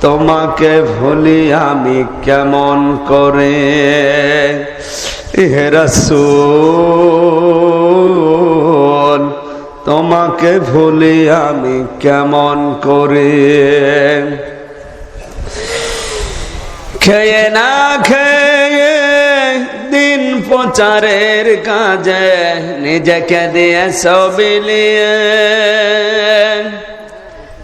তোমাকে ভুলি আমি কেমন করে? হেরাসোল তোমাকে ভুলি আমি কেমন করে? খেয়ে না খেয়ে দিন প্রচারের কাজে নিজেকে দিয়ে সবিলিয়ে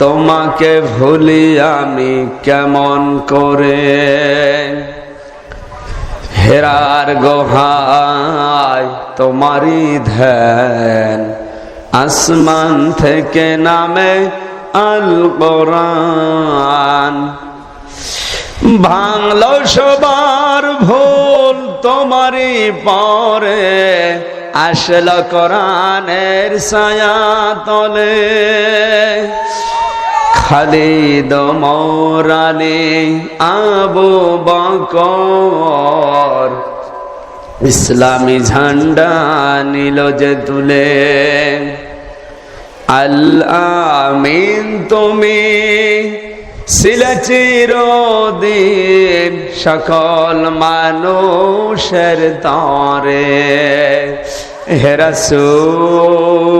তোমাকে ভুলি আমি কেমন করে? হেরার গোহায় তোমারই ধ্যান। আসমান থেকে নামে আল কোরআন ভাঙল সবার ভুল তোমারই পরে। আসল কোরআনের ছায়া তলে। খালিদ মৌরালি আবু বকর। ইসলামী ঝান্ডা নিল যে তুলে আল্লামিন তুমি ছিলে চিরদিন সকল মানুষের তরে। হেরাসুল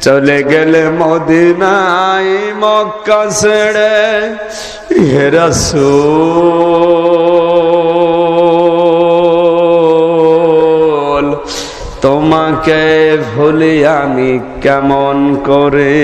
চলে গেলে মদিনাই মক্কা ছেড়ে হেরাস তোমাকে ভুলি আমি কেমন করে